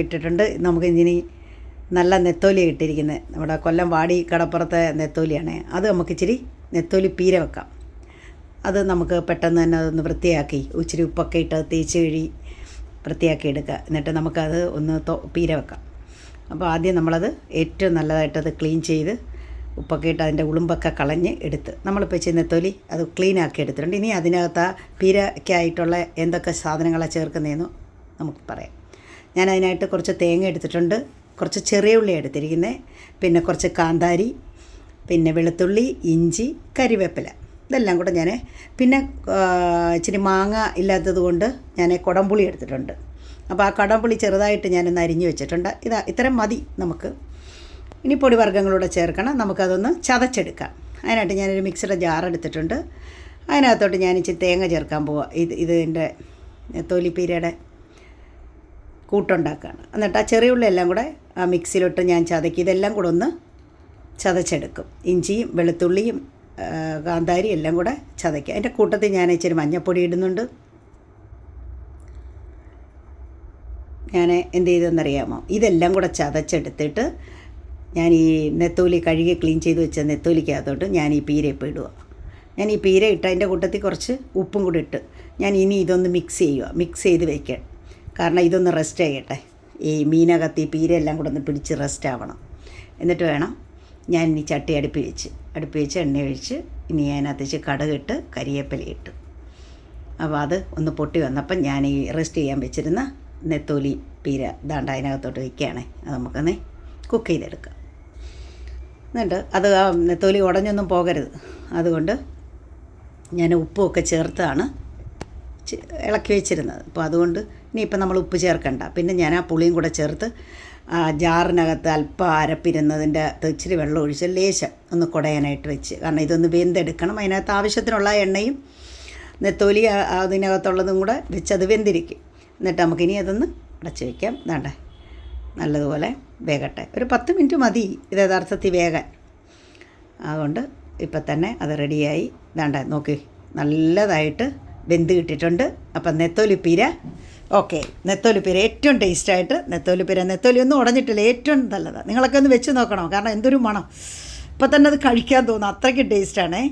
ഇട്ടിട്ടുണ്ട്. നമുക്ക് ഇനി നല്ല നെത്തോലി ഇട്ടിരിക്കുന്നത് നമ്മുടെ കൊല്ലം വാടി കടപ്പുറത്തെ നെത്തോലിയാണ്. അത് നമുക്ക് ഇച്ചിരി നെത്തോലി പീര വെക്കാം. അത് നമുക്ക് പെട്ടെന്ന് തന്നെ അതൊന്ന് വൃത്തിയാക്കി ഇച്ചിരി ഉപ്പൊക്കെ ഇട്ട് തേച്ച് കഴി വൃത്തിയാക്കി എടുക്കുക. എന്നിട്ട് നമുക്കത് ഒന്ന് പീര വെക്കാം. അപ്പോൾ ആദ്യം നമ്മളത് ഏറ്റവും നല്ലതായിട്ടത് ക്ലീൻ ചെയ്ത് ഉപ്പൊക്കെ ഇട്ട് അതിന്റെ ഉളുമ്പൊക്കെ കളഞ്ഞ് എടുത്ത് നമ്മളിപ്പോൾ ചെയ്യുന്ന തൊലി അത് ക്ലീൻ ആക്കി എടുത്തിട്ടുണ്ട്. ഇനി അതിനകത്ത് ആ പീരയ്ക്കായിട്ടുള്ള എന്തൊക്കെ സാധനങ്ങളാണ് ചേർക്കുന്നതെന്ന് നമുക്ക് പറയാം. ഞാൻ അതിനായിട്ട് കുറച്ച് തേങ്ങ എടുത്തിട്ടുണ്ട്. കുറച്ച് ചെറിയ ഉള്ളി എടുത്തിരിക്കുന്നത് പിന്നെ കുറച്ച് കാന്താരി പിന്നെ വെളുത്തുള്ളി ഇഞ്ചി കരിവേപ്പില. ഇതെല്ലാം കൂടെ ഞാൻ പിന്നെ ഇച്ചിരി മാങ്ങ ഇല്ലാത്തത് കൊണ്ട് ഞാൻ കുടംപുളി എടുത്തിട്ടുണ്ട്. അപ്പോൾ ആ കടംപുളി ചെറുതായിട്ട് ഞാനൊന്ന് അരിഞ്ഞു വെച്ചിട്ടുണ്ട്. ഇതാ ഇത്രയും മതി നമുക്ക്. ഇനി പൊടിവർഗങ്ങളൂടെ ചേർക്കണം. നമുക്കതൊന്ന് ചതച്ചെടുക്കാം. അതിനായിട്ട് ഞാനൊരു മിക്സിയുടെ ജാർ എടുത്തിട്ടുണ്ട്. അതിനകത്തോട്ട് ഞാൻ ഇച്ചിരി തേങ്ങ ചേർക്കാൻ പോവാം. ഇത് ഇതിന്റെ തൊലിപ്പീരയുടെ കൂട്ടുണ്ടാക്കുകയാണ്. എന്നിട്ട് ആ ചെറിയ ഉള്ളി എല്ലാം കൂടെ ആ മിക്സിയിലിട്ട് ഞാൻ ചതക്കി ഇതെല്ലാം കൂടെ ഒന്ന് ചതച്ചെടുക്കും. ഇഞ്ചിയും വെളുത്തുള്ളിയും കാന്താരി എല്ലാം കൂടെ ചതയ്ക്കുക. അതിന്റെ കൂട്ടത്തിൽ ഞാൻ ഇച്ചിരി മഞ്ഞൾപ്പൊടി ഇടുന്നുണ്ട്. ഞാൻ എന്ത് ചെയ്തെന്നറിയാമോ ഇതെല്ലാം കൂടെ ചതച്ചെടുത്തിട്ട് ഞാൻ ഈ നെത്തോലി കഴുകി ക്ലീൻ ചെയ്ത് വെച്ച നെത്തോലിക്കകത്തോട്ട് ഞാൻ ഈ പീര ഇപ്പോൾ ഇടുക. ഞാൻ ഈ പീര ഇട്ട് അതിന്റെ കൂട്ടത്തിൽ കുറച്ച് ഉപ്പും കൂടി ഇട്ട് ഞാൻ ഇനി ഇതൊന്ന് മിക്സ് ചെയ്യുക. മിക്സ് ചെയ്ത് വെക്കാൻ കാരണം ഇതൊന്ന് റെസ്റ്റ് ചെയ്യട്ടെ. ഈ മീനകത്തി പീരെല്ലാം കൂടെ ഒന്ന് പിടിച്ച് റെസ്റ്റ് ആവണം. എന്നിട്ട് വേണം ഞാൻ ഇനി ചട്ടി അടുപ്പി വെച്ച്. അടുപ്പി വെച്ച് എണ്ണ ഒഴിച്ച് ഇനി അതിനകത്ത് വെച്ച് കരിയേപ്പല ഇട്ട്. അപ്പോൾ അത് ഒന്ന് പൊട്ടി വന്നപ്പം ഞാൻ ഈ റെസ്റ്റ് ചെയ്യാൻ വെച്ചിരുന്ന നെത്തോലി പീര ഇതാണ്ട് അതിനകത്തോട്ട് വയ്ക്കുകയാണേ അത് നമുക്കൊന്ന് കുക്ക് ചെയ്തെടുക്കാം. എന്നിട്ട് അത് ആ നെത്തോലി ഉടഞ്ഞൊന്നും പോകരുത്. അതുകൊണ്ട് ഞാൻ ഉപ്പുമൊക്കെ ചേർത്താണ് ഇളക്കി വെച്ചിരുന്നത്. അപ്പോൾ അതുകൊണ്ട് ഇനിയിപ്പോൾ നമ്മൾ ഉപ്പ് ചേർക്കണ്ട. പിന്നെ ഞാൻ ആ പുളിയും കൂടെ ചേർത്ത് ജാറിനകത്ത് അല്പം അരപ്പിരുന്നതിന്റെ ഇച്ചിരി വെള്ളം ഒഴിച്ച് ലേശം ഒന്ന് കുടയാനായിട്ട് വെച്ച്. കാരണം ഇതൊന്ന് വെന്തെടുക്കണം. അതിനകത്ത് ആവശ്യത്തിനുള്ള എണ്ണയും നെത്തോലി അതിനകത്തുള്ളതും കൂടെ വെച്ച് അത് വെന്തിരിക്കും. എന്നിട്ട് നമുക്ക് നമുക്കിനി അതൊന്ന് അടച്ച് വയ്ക്കാം വേണ്ടേ നല്ലതുപോലെ വേകട്ടെ. ഒരു പത്ത് മിനിറ്റ് മതി ഇത് യഥാർത്ഥത്തിൽ വേകാൻ. അതുകൊണ്ട് ഇപ്പം തന്നെ അത് റെഡിയായി. വേണ്ട നോക്കി നല്ലതായിട്ട് വെന്ത് കിട്ടിയിട്ടുണ്ട്. അപ്പം നെത്തോലിപ്പീര ഓക്കെ. നെത്തോലിപ്പീര ഏറ്റവും ടേസ്റ്റായിട്ട് നെത്തോലിപ്പീര. നെത്തോലി ഒന്നും ഉടഞ്ഞിട്ടില്ല. ഏറ്റവും നല്ലതാണ് നിങ്ങളൊക്കെ ഒന്ന് വെച്ച് നോക്കണം? കാരണം എന്തൊരു മണം. ഇപ്പം തന്നെ അത് കഴിക്കാൻ തോന്നും അത്രയ്ക്ക് ടേസ്റ്റാണേ.